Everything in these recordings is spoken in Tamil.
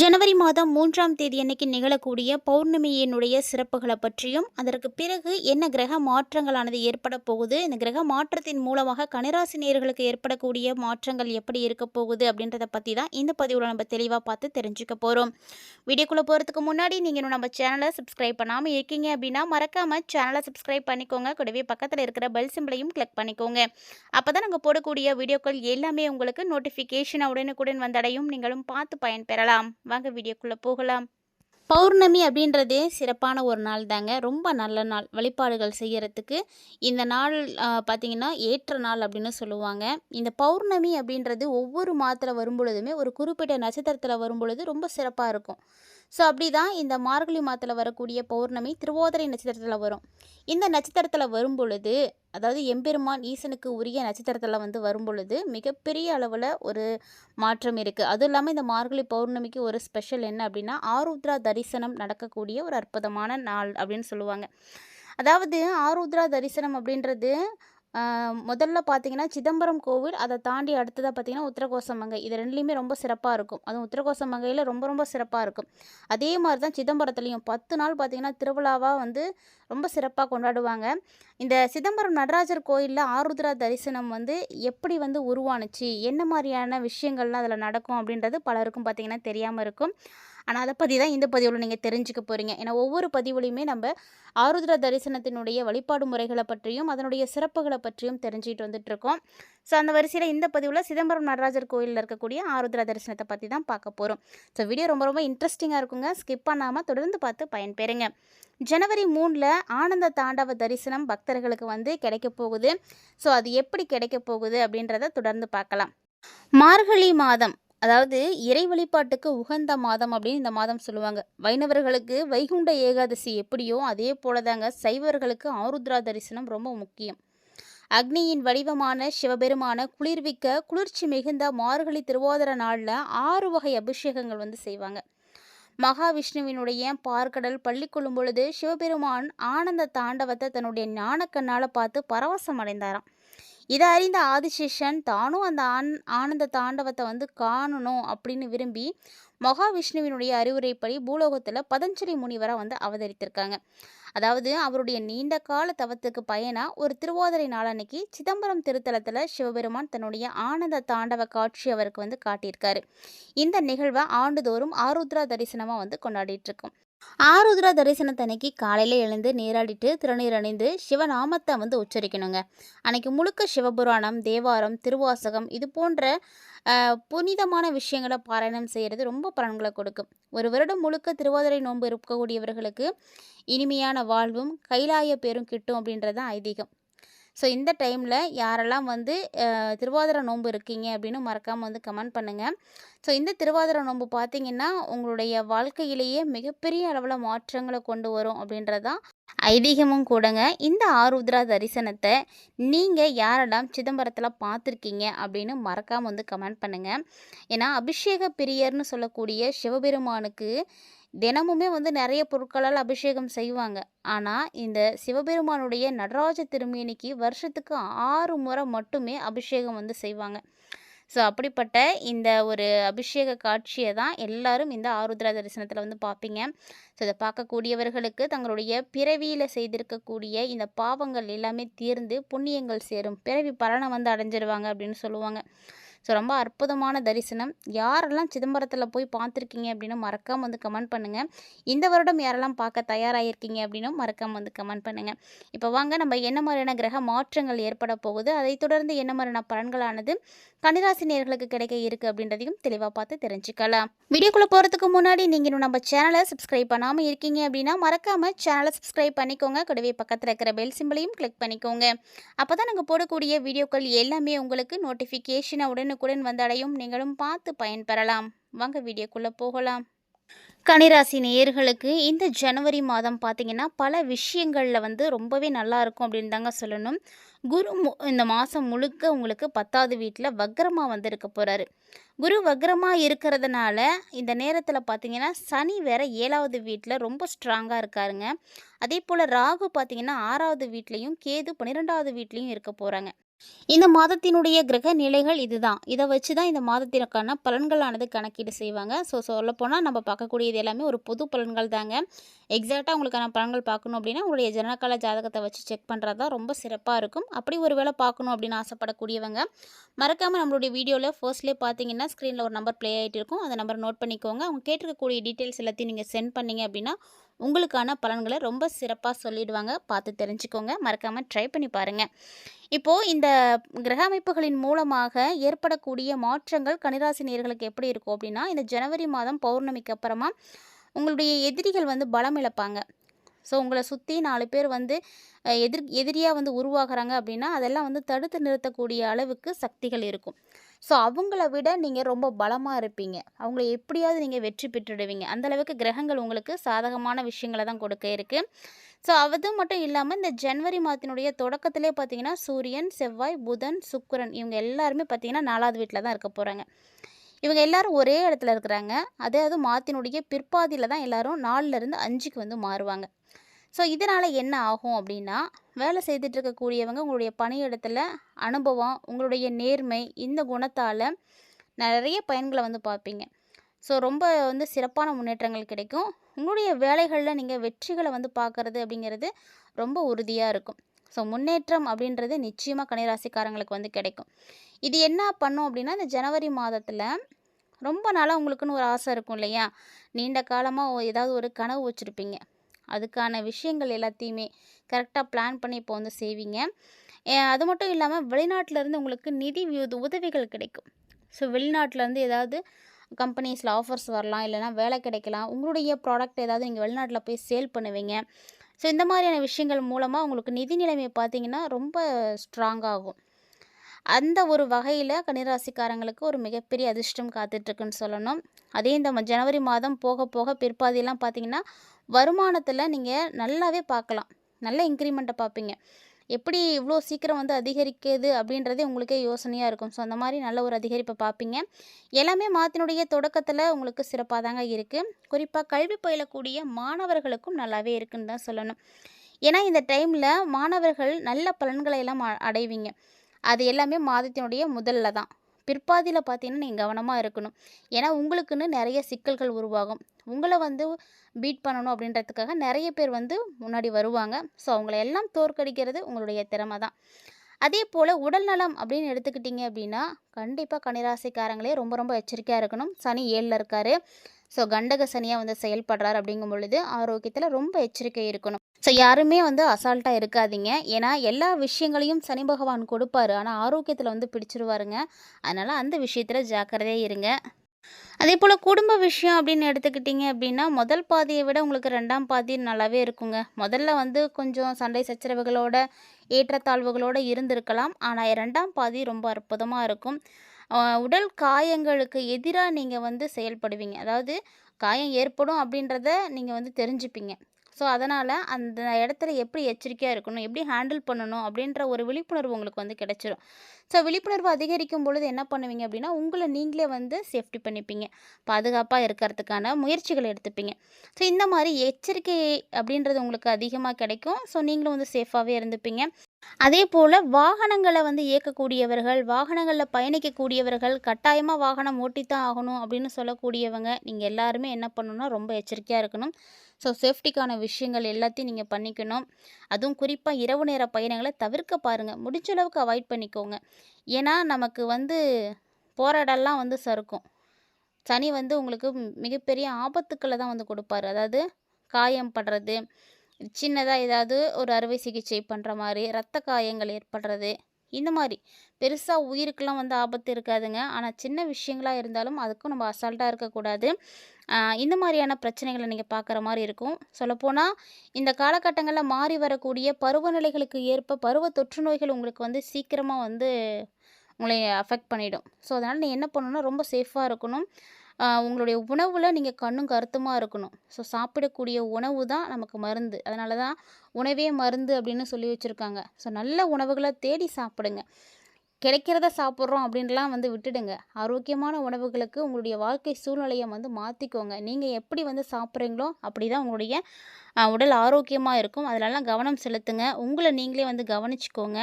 ஜனவரி மாதம் மூன்றாம் தேதி அன்னைக்கு நிகழக்கூடிய பௌர்ணமியினுடைய சிறப்புகளை பற்றியும் அதற்கு பிறகு என்ன கிரக மாற்றங்களானது ஏற்பட போகுது இந்த கிரக மாற்றத்தின் மூலமாக கனிராசி நேர்களுக்கு ஏற்படக்கூடிய மாற்றங்கள் எப்படி இருக்க போகுது அப்படின்றத பற்றி தான் இந்த பதிவில் நம்ம தெளிவாக பார்த்து தெரிஞ்சுக்க போகிறோம் வீடியோக்குள்ளே போகிறதுக்கு முன்னாடி நீங்கள் இன்னும் நம்ம சேனலை சப்ஸ்கிரைப் பண்ணாமல் இருக்கீங்க அப்படின்னா மறக்காமல் சேனலை சப்ஸ்கிரைப் பண்ணிக்கோங்க. கூடவே பக்கத்தில் இருக்கிற பெல் சிம்பிளையும் கிளிக் பண்ணிக்கோங்க. அப்போ தான் நாங்கள் போடக்கூடிய வீடியோக்கள் எல்லாமே உங்களுக்கு நோட்டிஃபிகேஷன் உடனுக்குடன் வந்தடையும். நீங்களும் பார்த்து பயன்பெறலாம். வாங்க வீடியோக்குள்ளே போகலாம். பௌர்ணமி அப்படின்றதே சிறப்பான ஒரு நாள் தாங்க. ரொம்ப நல்ல நாள் வழிபாடுகள் செய்கிறதுக்கு இந்த நாள் பார்த்திங்கன்னா ஏற்ற நாள் அப்படின்னு சொல்லுவாங்க. இந்த பௌர்ணமி அப்படின்றது ஒவ்வொரு மாதத்தில் வரும் பொழுதுமே ஒரு குறிப்பிட்ட நட்சத்திரத்தில் வரும் பொழுது ரொம்ப சிறப்பாக இருக்கும். ஸோ அப்படி தான் இந்த மார்கழி மாதத்தில் வரக்கூடிய பௌர்ணமி திருவோதரை நட்சத்திரத்தில் வரும். இந்த நட்சத்திரத்தில் வரும் பொழுது அதாவது எம்பெருமான் ஈசனுக்கு உரிய நட்சத்திரத்தில் வந்து வரும் பொழுது மிகப்பெரிய அளவில் ஒரு மாற்றம் இருக்குது அதுவும் இல்லாமல் இந்த மார்கழி பௌர்ணமிக்கு ஒரு ஸ்பெஷல் என்ன அப்படின்னா ஆருத்ரா தரிசனம் நடக்கக்கூடிய ஒரு அற்புதமான நாள் அப்படின்னு சொல்லுவாங்க. அதாவது ஆருத்ரா தரிசனம் அப்படின்றது முதல்ல பார்த்தீங்கன்னா சிதம்பரம் கோவில் அதை தாண்டி அடுத்ததாக பார்த்தீங்கன்னா உத்திரகோசமங்கை இது ரெண்டுலேயுமே ரொம்ப சிறப்பாக இருக்கும். அதுவும் உத்தரகோசமங்கையில் ரொம்ப ரொம்ப சிறப்பாக இருக்கும். அதே மாதிரி தான் சிதம்பரத்துலேயும் பத்து நாள் பார்த்திங்கன்னா திருவிழாவாக வந்து ரொம்ப சிறப்பாக கொண்டாடுவாங்க. இந்த சிதம்பரம் நடராஜர் கோயிலில் ஆருத்ரா தரிசனம் வந்து எப்படி வந்து உருவானுச்சு என்ன மாதிரியான விஷயங்கள்லாம் அதில் நடக்கும் அப்படின்றது பலருக்கும் பார்த்திங்கன்னா தெரியாமல் இருக்கும். ஆனால் அதை பற்றி தான் இந்த பதிவில் நீங்கள் தெரிஞ்சுக்க போகிறீங்க ஏன்னா ஒவ்வொரு பதிவுலையுமே நம்ம ஆருத்ர தரிசனத்தினுடைய வழிபாடு முறைகளை பற்றியும் அதனுடைய சிறப்புகளை பற்றியும் தெரிஞ்சுக்கிட்டு வந்துட்டுருக்கோம் ஸோ அந்த வரிசையில் இந்த பதிவில் சிதம்பரம் நடராஜர் கோயிலில் இருக்கக்கூடிய ஆருத்ர தரிசனத்தை பற்றி தான் பார்க்க போகிறோம் ஸோ வீடியோ ரொம்ப ரொம்ப இன்ட்ரெஸ்டிங்காக இருக்குங்க. ஸ்கிப் பண்ணாமல் தொடர்ந்து பார்த்து பயன்பெறுங்க. ஜனவரி மூணில் ஆனந்த தாண்டவ தரிசனம் பக்தர்களுக்கு வந்து கிடைக்க போகுது. ஸோ அது எப்படி கிடைக்க போகுது அப்படின்றத தொடர்ந்து பார்க்கலாம். மார்கழி மாதம். அதாவது இறை வழிபாட்டுக்கு உகந்த மாதம் அப்படின்னு இந்த மாதம் சொல்லுவாங்க. வைணவர்களுக்கு வைகுண்ட ஏகாதசி எப்படியோ அதே போல தாங்க சைவர்களுக்கு ஆருத்ரா தரிசனம் ரொம்ப முக்கியம். அக்னியின் வடிவமான சிவபெருமான குளிர்விக்க குளிர்ச்சி மிகுந்த மார்கழி திருவாதிர நாளில் ஆறு வகை அபிஷேகங்கள் வந்து செய்வாங்க. மகாவிஷ்ணுவினுடைய பார்க்கடல் பள்ளி கொள்ளும் பொழுது சிவபெருமான் ஆனந்த தாண்டவத்தை தன்னுடைய ஞானக்கண்ணால் பார்த்து பரவசம் அடைந்தாராம். இதை அறிந்த ஆதிசேஷன் தானும் அந்த ஆன் ஆனந்த தாண்டவத்தை வந்து காணணும் அப்படின்னு விரும்பி மகாவிஷ்ணுவினுடைய அறிவுரைப்படி பூலோகத்தில் பதஞ்சலி முனிவராக வந்து அவதரித்திருக்காங்க. அதாவது அவருடைய நீண்ட கால தவத்துக்கு பயனாக ஒரு திருவோதரை நாளன்னைக்கு சிதம்பரம் திருத்தலத்தில் சிவபெருமான் தன்னுடைய ஆனந்த தாண்டவ காட்சி அவருக்கு வந்து காட்டியிருக்காரு. இந்த நிகழ்வை ஆண்டுதோறும் ஆருத்ரா தரிசனமாக வந்து கொண்டாடிட்டு இருக்கோம். ஆருத்ரா தரிசனத்தன்னைக்கு காலையில் எழுந்து நீராடிட்டு திருநீர் அணிந்து சிவநாமத்தை வந்து உச்சரிக்கணுங்க. அன்னைக்கு முழுக்க சிவபுராணம் தேவாரம் திருவாசகம் இது போன்ற புனிதமான விஷயங்களை பாராயணம் செய்கிறது ரொம்ப பலன்களை கொடுக்கும். ஒரு வருடம் முழுக்க திருவாதிரை நோன்பு இருக்கக்கூடியவர்களுக்கு இனிமையான வாழ்வும் கைலாய பேரும் கிட்டும் அப்படின்றது தான் ஐதீகம். ஸோ இந்த டைமில் யாரெல்லாம் வந்து திருவாதிரை நோன்பு இருக்கீங்க அப்படின்னு மறக்காமல் வந்து கமெண்ட் பண்ணுங்கள் ஸோ இந்த திருவாதிரை நோன்பு பார்த்தீங்கன்னா உங்களுடைய வாழ்க்கையிலேயே மிகப்பெரிய அளவில் மாற்றங்களை கொண்டு வரும் அப்படின்றதான் ஐதீகமும் கூடங்க. இந்த ஆருத்ரா தரிசனத்தை நீங்கள் யாரெல்லாம் சிதம்பரத்தில் பார்த்துருக்கீங்க அப்படின்னு மறக்காமல் வந்து கமெண்ட் பண்ணுங்கள் ஏன்னா அபிஷேக பிரியர்னு சொல்லக்கூடிய சிவபெருமானுக்கு தினமுமே வந்து நிறைய பொருட்களால் அபிஷேகம் செய்வாங்க. ஆனால் இந்த சிவபெருமானுடைய நடராஜ திருமேனிக்கு வருஷத்துக்கு ஆறு முறை மட்டுமே அபிஷேகம் வந்து செய்வாங்க. ஸோ அப்படிப்பட்ட இந்த ஒரு அபிஷேக காட்சியை தான் எல்லாரும் இந்த ஆருத்ரா தரிசனத்தில் வந்து பார்ப்பீங்க. ஸோ இதை பார்க்கக்கூடியவர்களுக்கு தங்களுடைய பிறவியில் செய்திருக்கக்கூடிய இந்த பாவங்கள் எல்லாமே தீர்ந்து புண்ணியங்கள் சேரும். பிறவி பலனை வந்து அடைஞ்சிருவாங்க அப்படின்னு சொல்லுவாங்க. ஸோ ரொம்ப அற்புதமான தரிசனம். யாரெல்லாம் சிதம்பரத்தில் போய் பார்த்துருக்கீங்க அப்படின்னு மறக்காமல் வந்து கமெண்ட் பண்ணுங்கள் இந்த வருடம் யாரெல்லாம் பார்க்க தயாராகிருக்கீங்க அப்படின்னும் மறக்காமல் வந்து கமெண்ட் பண்ணுங்கள் இப்போ வாங்க நம்ம என்ன மாதிரியான கிரக மாற்றங்கள் ஏற்பட போகுது? அதை தொடர்ந்து என்ன மாதிரியான பலன்களானது? கன்னிராசி நேர்களுக்கு கிடைக்க இருக்குது அப்படின்றதையும் தெளிவாக பார்த்து தெரிஞ்சுக்கலாம். வீடியோக்குள்ளே போகிறதுக்கு முன்னாடி நீங்கள் இன்னும் நம்ம சேனலை சப்ஸ்கிரைப் பண்ணாமல் இருக்கீங்க அப்படின்னா மறக்காமல் சேனலை சப்ஸ்கிரைப் பண்ணிக்கோங்க. கூடவே பக்கத்தில் இருக்கிற பெல் சிம்பிளையும் கிளிக் பண்ணிக்கோங்க. அப்போ தான் நாங்கள் போடக்கூடிய வீடியோக்கள் எல்லாமே உங்களுக்கு நோட்டிஃபிகேஷனை உடனுக்குடன் வந்தடையும் நீங்களும் பார்த்து பயன்பெறலாம். வாங்க வீடியோக்குள்ளே போகலாம். கனிராசி நேயர்களுக்கு இந்த ஜனவரி மாதம் பார்த்தீங்கன்னா பல விஷயங்களில் வந்து ரொம்பவே நல்லா இருக்கும் அப்படின்னு தாங்க சொல்லணும். குரு மு- இந்த மாதம் முழுக்க உங்களுக்கு பத்தாவது வீட்டில் வக்ரமாக வந்து இருக்க போகிறாரு குரு வக்ரமாக இருக்கிறதுனால இந்த நேரத்தில் பார்த்தீங்கன்னா சனி வேற ஏழாவது வீட்டில் ரொம்ப ஸ்ட்ராங்காக இருக்காருங்க. அதே போல் ராகு பார்த்தீங்கன்னா ஆறாவது வீட்லேயும் கேது பன்னிரெண்டாவது வீட்லேயும் இருக்க போகிறாங்க இந்த மாதத்தினுடைய கிரக நிலைகள் இதுதான். இதை வச்சு தான் இந்த மாதத்திற்கான பலன்களானது கணக்கீடு செய்வாங்க. ஸோ சொல்லப்போனால் நம்ம பார்க்கக்கூடியது எல்லாமே ஒரு பொது பலன்கள் தாங்க. எக்ஸாக்டாக உங்களுக்கான பலன்கள் பார்க்கணும் அப்படின்னா உங்களுடைய ஜனனகால ஜாதகத்தை வச்சு செக் பண்ணுறது தான் ரொம்ப சிறப்பாக இருக்கும். அப்படி ஒரு வேளை பார்க்கணும் அப்படின்னு ஆசைப்படக்கூடியவங்க மறக்காமல் நம்மளுடைய வீடியோவில் ஃபர்ஸ்ட்லேயே பார்த்தீங்கன்னா ஸ்க்ரீனில் ஒரு நம்பர் ப்ளே ஆகிட்டு இருக்கும். அந்த நம்பர் நோட் பண்ணிக்கோங்க. அவங்க கேட்டிருக்கக்கூடிய டீட்டெயில்ஸ் எல்லாத்தையும் நீங்கள் சென்ட் பண்ணீங்க அப்படின்னா உங்களுக்கான பலன்களை ரொம்ப சிறப்பாக சொல்லிடுவாங்க. பார்த்து தெரிஞ்சுக்கோங்க. மறக்காமல் ட்ரை பண்ணி பாருங்கள் இப்போது இந்த கிரக அமைப்புகளின் மூலமாக ஏற்படக்கூடிய மாற்றங்கள் கனிராசி நேர்களுக்கு எப்படி இருக்கும் அப்படின்னா இந்த ஜனவரி மாதம் பௌர்ணமிக்கு அப்புறமா உங்களுடைய எதிரிகள் வந்து பலம் இழப்பாங்க. ஸோ உங்களை சுற்றி நாலு பேர் வந்து எதிர் எதிரியாக வந்து உருவாகுறாங்க அப்படின்னா அதெல்லாம் வந்து தடுத்து நிறுத்தக்கூடிய அளவுக்கு சக்திகள் இருக்கும். ஸோ அவங்கள விட நீங்கள் ரொம்ப பலமாக இருப்பீங்க. அவங்கள எப்படியாவது நீங்கள் வெற்றி பெற்றுடுவீங்க. அந்தளவுக்கு கிரகங்கள் உங்களுக்கு சாதகமான விஷயங்களை தான் கொடுக்க இருக்குது ஸோ அது மட்டும் இல்லாமல் இந்த ஜனவரி மாதத்தினுடைய தொடக்கத்திலே பார்த்தீங்கன்னா சூரியன் செவ்வாய் புதன் சுக்கரன் இவங்க எல்லாருமே பார்த்தீங்கன்னா நாலாவது வீட்டில் தான் இருக்க போகிறாங்க இவங்க எல்லாரும் ஒரே இடத்துல இருக்கிறாங்க. அதாவது மாத்தினுடைய பிற்பாதியில் தான் எல்லாரும் நாலுலேருந்து அஞ்சுக்கு வந்து மாறுவாங்க. ஸோ இதனால் என்ன ஆகும் அப்படின்னா வேலை செய்துட்டு இருக்கக்கூடியவங்க உங்களுடைய பணியிடத்தில் அனுபவம் உங்களுடைய நேர்மை இந்த குணத்தால் நிறைய பயன்களை வந்து பார்ப்பீங்க. ஸோ ரொம்ப வந்து சிறப்பான முன்னேற்றங்கள் கிடைக்கும். உங்களுடைய வேலைகளில் நீங்கள் வெற்றிகளை வந்து பார்க்குறது அப்படிங்கிறது ரொம்ப உறுதியாக இருக்கும். ஸோ முன்னேற்றம் அப்படின்றது நிச்சயமாக கன்னிராசிக்காரங்களுக்கு வந்து கிடைக்கும். இது என்ன பண்ணும் அப்படின்னா இந்த ஜனவரி மாதத்தில் ரொம்ப நாளாக உங்களுக்குன்னு ஒரு ஆசை இருக்கும் இல்லையா? நீண்ட காலமாக ஏதாவது ஒரு கனவு வச்சுருப்பீங்க. அதுக்கான விஷயங்கள் எல்லாத்தையுமே கரெக்டாக பிளான் பண்ணி இப்போ வந்து செய்வீங்க. அது மட்டும் இல்லாமல் வெளிநாட்டிலேருந்து உங்களுக்கு நிதி உதவிகள் கிடைக்கும். ஸோ வெளிநாட்டிலேருந்து ஏதாவது கம்பெனிஸில் ஆஃபர்ஸ் வரலாம் இல்லைனா வேலை கிடைக்கலாம். உங்களுடைய ப்ராடக்ட் ஏதாவது நீங்கள் வெளிநாட்டில் போய் சேல் பண்ணுவீங்க. ஸோ இந்த மாதிரியான விஷயங்கள் மூலமாக உங்களுக்கு நிதி நிலைமை பார்த்தீங்கன்னா ரொம்ப ஸ்ட்ராங்காகும் அந்த ஒரு வகையில் கன்னிராசிக்காரங்களுக்கு ஒரு மிகப்பெரிய அதிர்ஷ்டம் காத்துட்ருக்குன்னு சொல்லணும். அதே இந்த ஜனவரி மாதம் போக போக பிற்பாதியெல்லாம் பார்த்தீங்கன்னா வருமானத்தில் நீங்கள் நல்லாவே பார்க்கலாம். நல்ல இன்க்ரிமெண்ட்டை பார்ப்பீங்க. எப்படி இவ்வளோ சீக்கிரம் வந்து அதிகரிக்குது அப்படின்றதே உங்களுக்கே யோசனையாக இருக்கும். ஸோ அந்த மாதிரி நல்ல ஒரு அதிகரிப்பை பார்ப்பீங்க எல்லாமே மாதத்தினுடைய தொடக்கத்தில் உங்களுக்கு சிறப்பாக தாங்க இருக்குது குறிப்பாக கல்வி பயிலக்கூடிய மாணவர்களுக்கும் நல்லாவே இருக்குன்னு தான் சொல்லணும். ஏன்னா இந்த டைமில் மாணவர்கள் நல்ல பலன்களை எல்லாம் அடைவீங்க. அது எல்லாமே மாதத்தினுடைய முதல்ல தான். பிற்பாதியில் பார்த்தீங்கன்னா நீங்கள் கவனமாக இருக்கணும். ஏன்னா உங்களுக்குன்னு நிறைய சிக்கல்கள் உருவாகும். உங்களை வந்து பீட் பண்ணணும் அப்படின்றதுக்காக நிறைய பேர் வந்து முன்னாடி வருவாங்க. ஸோ அவங்கள எல்லாம் தோற்கடிக்கிறது உங்களுடைய திறமை தான். அதே போல் உடல்நலம் அப்படின்னு எடுத்துக்கிட்டிங்க அப்படின்னா கண்டிப்பாக கனிராசிக்காரங்களே ரொம்ப ரொம்ப எச்சரிக்கையாக இருக்கணும். சனி ஏழில் இருக்காரு. ஸோ கண்டக சனியாக வந்து செயல்படுறார் அப்படிங்கும் பொழுது ஆரோக்கியத்தில் ரொம்ப எச்சரிக்கை இருக்கணும். ஸோ யாருமே வந்து அசால்ட்டாக இருக்காதீங்க. ஏன்னா எல்லா விஷயங்களையும் சனி பகவான் கொடுப்பாரு. ஆனால் ஆரோக்கியத்தில் வந்து பிடிச்சிருவாருங்க. அதனால் அந்த விஷயத்தில் ஜாக்கிரதையாக இருங்க. அதே போல் குடும்ப விஷயம் அப்படின்னு எடுத்துக்கிட்டிங்க அப்படின்னா முதல் பாதியை விட உங்களுக்கு ரெண்டாம் பாதி நல்லாவே இருக்குங்க. முதல்ல வந்து கொஞ்சம் சண்டை சச்சரவுகளோட ஏற்றத்தாழ்வுகளோடு இருந்திருக்கலாம். ஆனால் ரெண்டாம் பாதி ரொம்ப அற்புதமாக இருக்கும். உடல் காயங்களுக்கு எதிராக நீங்கள் வந்து செயல்படுவீங்க. அதாவது காயம் ஏற்படும் அப்படின்றத நீங்கள் வந்து தெரிஞ்சுப்பீங்க. ஸோ அதனால் அந்த இடத்துல எப்படி எச்சரிக்கையாக இருக்கணும்? எப்படி ஹேண்டில் பண்ணணும்? அப்படின்ற ஒரு விழிப்புணர்வு உங்களுக்கு வந்து கிடச்சிரும். ஸோ விழிப்புணர்வு அதிகரிக்கும் பொழுது என்ன பண்ணுவீங்க அப்படின்னா உங்களை நீங்களே வந்து சேஃப்டி பண்ணிப்பீங்க. பாதுகாப்பாக இருக்கிறதுக்கான முயற்சிகளை எடுத்துப்பீங்க. ஸோ இந்த மாதிரி எச்சரிக்கை அப்படின்றது உங்களுக்கு அதிகமாக கிடைக்கும். ஸோ நீங்களும் வந்து சேஃபாகவே இருந்துப்பீங்க. அதே போல் வாகனங்களை வந்து இயக்கக்கூடியவர்கள் வாகனங்களில் பயணிக்கக்கூடியவர்கள் கட்டாயமாக வாகனம் ஓட்டித்தான் ஆகணும் அப்படின்னு சொல்லக்கூடியவங்க நீங்கள் எல்லாருமே என்ன பண்ணணும்னா ரொம்ப எச்சரிக்கையாக இருக்கணும். ஸோ சேஃப்டிக்கான விஷயங்கள் எல்லாத்தையும் நீங்கள் பண்ணிக்கணும். அதுவும் குறிப்பாக இரவு நேர பயணங்களை தவிர்க்க பாருங்கள் முடிஞ்ச அளவுக்கு அவாய்ட் பண்ணிக்கோங்க. ஏன்னா நமக்கு வந்து போகிற இடம்லாம் வந்து சறுக்கும். சனி வந்து உங்களுக்கு மிகப்பெரிய ஆபத்துக்களை தான் வந்து கொடுப்பாரு. அதாவது காயம் படுறது சின்னதாக ஏதாவது ஒரு அறுவை சிகிச்சை பண்ணுற மாதிரி ரத்த காயங்கள் ஏற்படுறது இந்த மாதிரி பெருசாக உயிருக்கெல்லாம் வந்து ஆபத்து இருக்காதுங்க. ஆனால் சின்ன விஷயங்களாக இருந்தாலும் அதுக்கும் நம்ம அசால்ட்டாக இருக்கக்கூடாது இந்த மாதிரியான பிரச்சனைகளை நீங்கள் பார்க்குற மாதிரி இருக்கும். சொல்லப்போனால் இந்த காலகட்டங்களில் மாறி வரக்கூடிய பருவநிலைகளுக்கு ஏற்ப பருவ தொற்று நோய்கள் உங்களுக்கு வந்து சீக்கிரமாக வந்து உங்களை அஃபெக்ட் பண்ணிடும் ஸோ அதனால் நீ என்ன பண்ணணும்னா ரொம்ப சேஃபாக இருக்கணும் உங்களுடைய உணவில் நீங்கள் கண்ணும் கருத்துமாக இருக்கணும். ஸோ சாப்பிடக்கூடிய உணவு தான் நமக்கு மருந்து. அதனால தான் உணவே மருந்து அப்படின்னு சொல்லி வச்சுருக்காங்க ஸோ நல்ல உணவுகளை தேடி சாப்பிடுங்க. கிடைக்கிறத சாப்பிட்றோம் அப்படின்லாம் வந்து விட்டுடுங்க. ஆரோக்கியமான உணவுகளுக்கு உங்களுடைய வாழ்க்கை சூழ்நிலையை வந்து மாற்றிக்கோங்க நீங்கள் எப்படி வந்து சாப்பிட்றீங்களோ அப்படி தான் உங்களுடைய உடல் ஆரோக்கியமாக இருக்கும். அதுலலாம் கவனம் செலுத்துங்க. உங்களை நீங்களே வந்து கவனிச்சுக்கோங்க.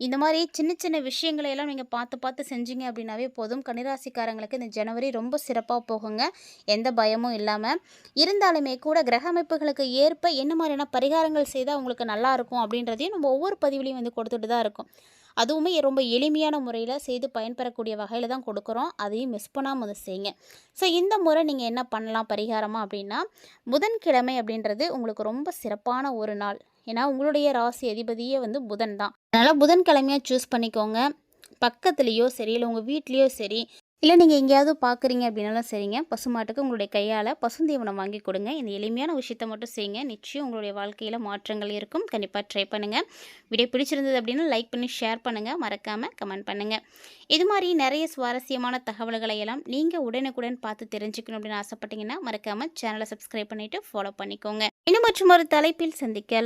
இந்த மாதிரி சின்ன சின்ன விஷயங்களை எல்லாம் நீங்கள் பார்த்து பார்த்து செஞ்சீங்க அப்படின்னாவே போதும். கன்னிராசிக்காரங்களுக்கு இந்த ஜனவரி ரொம்ப சிறப்பாக போகுங்க. எந்த பயமும் இல்லாமல் இருந்தாலுமே கூட கிரக அமைப்புகளுக்கு ஏற்ப என்ன மாதிரியான பரிகாரங்கள் செய்தால் உங்களுக்கு நல்லாயிருக்கும் அப்படின்றதையும் நம்ம ஒவ்வொரு பதிவுலையும் வந்து கொடுத்துட்டு தான் இருக்கும் அதுவுமே ரொம்ப எளிமையான முறையில் செய்து பயன்பெறக்கூடிய வகையில் தான் கொடுக்குறோம். அதையும் மிஸ் பண்ணாமல் வந்து செய்யுங்க. ஸோ இந்த முறை நீங்கள் என்ன பண்ணலாம் பரிகாரமாக அப்படின்னா, புதன்கிழமை அப்படின்றது உங்களுக்கு ரொம்ப சிறப்பான ஒரு நாள். ஏன்னா உங்களுடைய ராசி அதிபதியே வந்து புதன் தான். அதனால் புதன்கிழமையாக சூஸ் பண்ணிக்கோங்க. பக்கத்துலேயோ சரி, இல்லை உங்கள் வீட்லேயோ சரி, இல்லை நீங்கள் எங்கேயாவது பார்க்குறீங்க அப்படின்னாலும் சரிங்க, பசுமாட்டுக்கு உங்களுடைய கையால் பசுந்தீவனம் வாங்கி கொடுங்க. இந்த எளிமையான விஷயத்த மட்டும் செய்யுங்க. நிச்சயம் உங்களுடைய வாழ்க்கையில் மாற்றங்கள் இருக்கும். கண்டிப்பாக ட்ரை பண்ணுங்கள் வீடியோ பிடிச்சிருந்தது அப்படின்னா லைக் பண்ணி ஷேர் பண்ணுங்கள் மறக்காமல் கமெண்ட் பண்ணுங்கள் இது மாதிரி நிறைய சுவாரஸ்யமான தகவல்களை எல்லாம் நீங்கள் உடனுக்குடன் பார்த்து தெரிஞ்சுக்கணும் அப்படின்னு ஆசைப்பட்டீங்கன்னா, மறக்காமல் சேனலை சப்ஸ்கிரைப் பண்ணிவிட்டு ஃபாலோ பண்ணிக்கோங்க. இன்னும் மற்றும் ஒரு தலைப்பில் சந்திக்கலாம்.